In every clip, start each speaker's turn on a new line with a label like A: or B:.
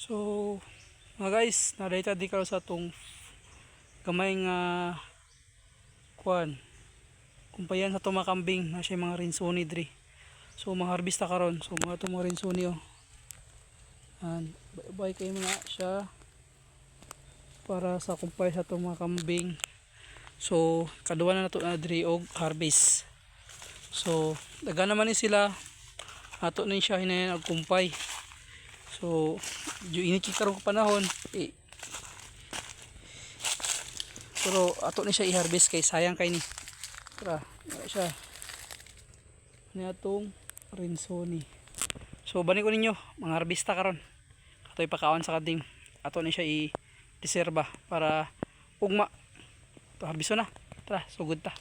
A: So, mga guys, nadayta di karon sa atong gamay nga kuan. Kumpayan sa itong mga kambing na siya mga rinsuni diri. So, mga harbista karon. So, mga itong mga rinsuni oh. An, bay kayo mga siya para sa kumpay sa itong mga kambing. So, kaduwa na nato na diri og harvest. So, daga naman ni sila. Ato na siya hinayan og kumpay. So, yung iniki karong panahon, eh, pero ato ni siya i-harvest kay sayang kay ni. Tara, wala siya. Ni atong rinsoni. So, bani ko ninyo, mga harbista karon. Ato ipakaon sa kadim. Ato ni siya i-reserva para ugma. Ito, harbiso na. Tara, sugod ta.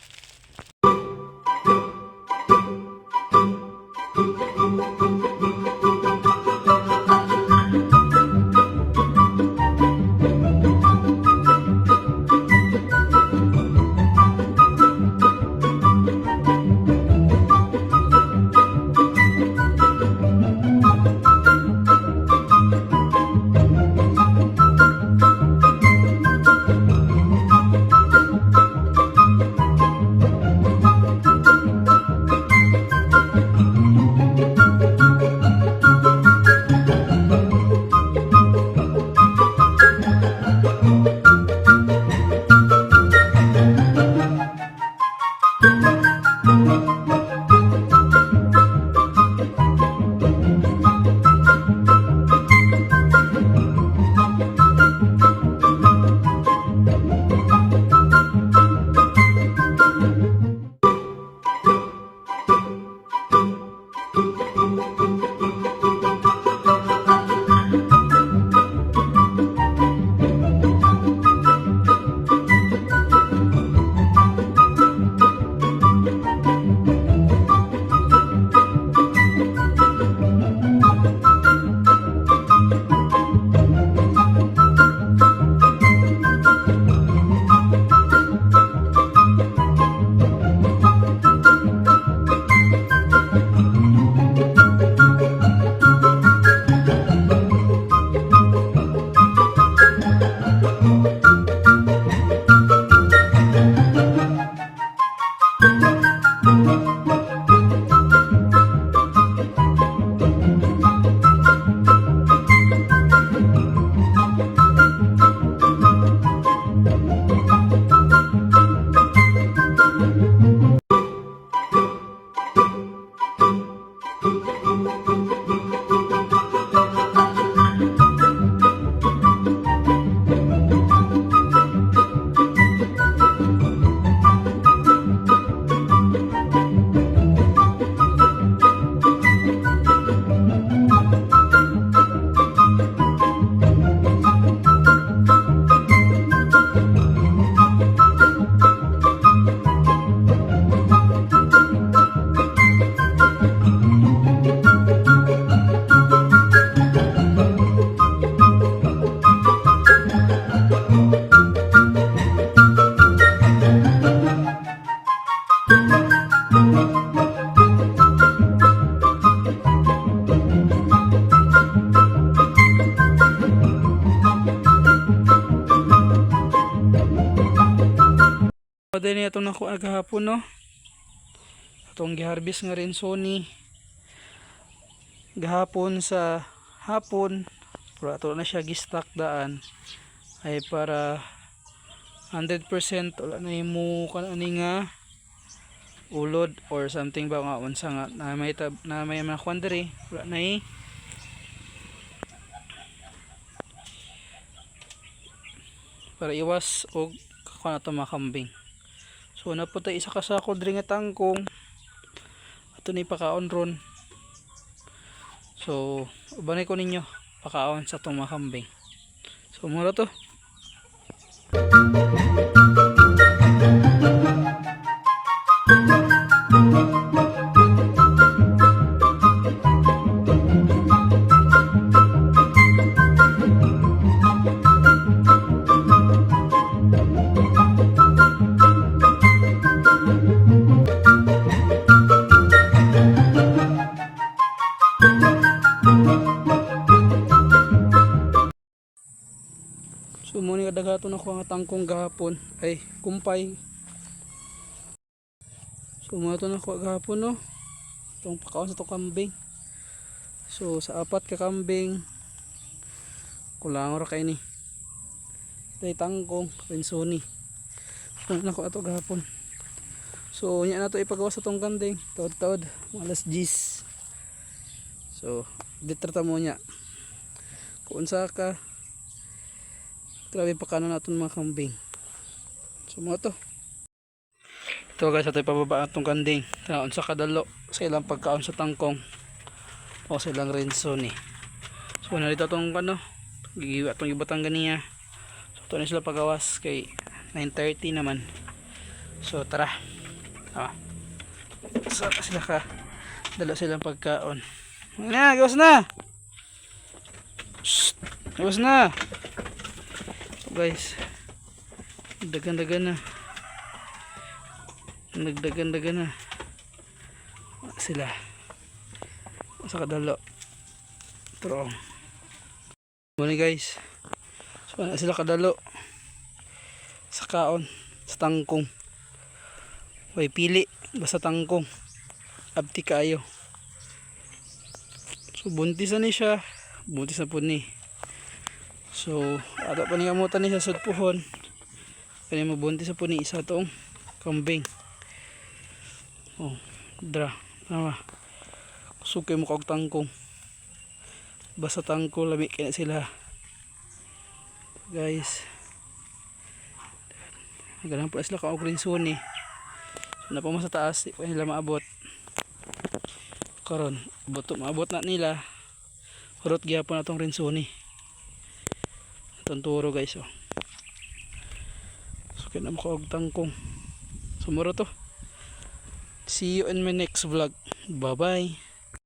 A: Pwede niya itong nakuha gahapon, no? Itong giharvest nga rin Sony. Gahapon sa hapon. Pero ato na siya gistock daan. Ay para 100% wala na yung mo kanani nga ulod or something ba nga unsa nga na may tab, na may mga kwan diri wala na eh para iwas og na to mga kambing So na po tayo isa kasako diri nga tangkong. Ato ni pakaon ron. So ubanay ko ninyo pakaon sa kambing. So mura to. So muna nga dagato na ko ang tangkong gahapon ay kumpay. So muna to na ko gahapon no. Itong pakaon sa to kambing. So sa apat ka kambing kulang ra kay ni. Tay tangkong pinsoni. So na ko ato gahapon. So nya na to ipagawas sa tong kambing. Tod-tod alas 10. So ditrata mo niya. Kung sa ka Grabe pa kanan natin mga kambing. So mga to. Ito guys, ito ipababa itong kanding. Tanaon sa kadalo. Sa ilang pagkaon sa tangkong. O sa ilang rinso ni. So narito itong ano. Gigiwa itong ibatang ganiya. So ito na sila pagawas kay 9.30 naman. So tara. Ah. So sila ka. Dalo silang pagkaon. Ano na, gawas na! Shh! Gawas na! guys dagan-dagan na. Nagdagan-dagan na sila. Sa kadalo. Pero muna guys. So sila kadalo. Sa kaon sa tangkong. May pili basta tangkong. Abti kayo so buntis na ni siya buntis na po ni So, ato pa ni kamutan ni sa sudpuhon. Kaya mabuntis sa po ni isa tong kambing. Oh, dra. Tama. Sukay mo kag tangkong. Basta tangko lami kaya sila. Guys. Ganang pala sila ka og rinsuni. So, na pa mo sa taas, di pa nila maabot. Karon, abot maabot na nila. Hurot gyapon atong rinsuni. Tanturo guys oh. so kaya na makaog tangkong. Sumuro to. See you in my next vlog. Bye bye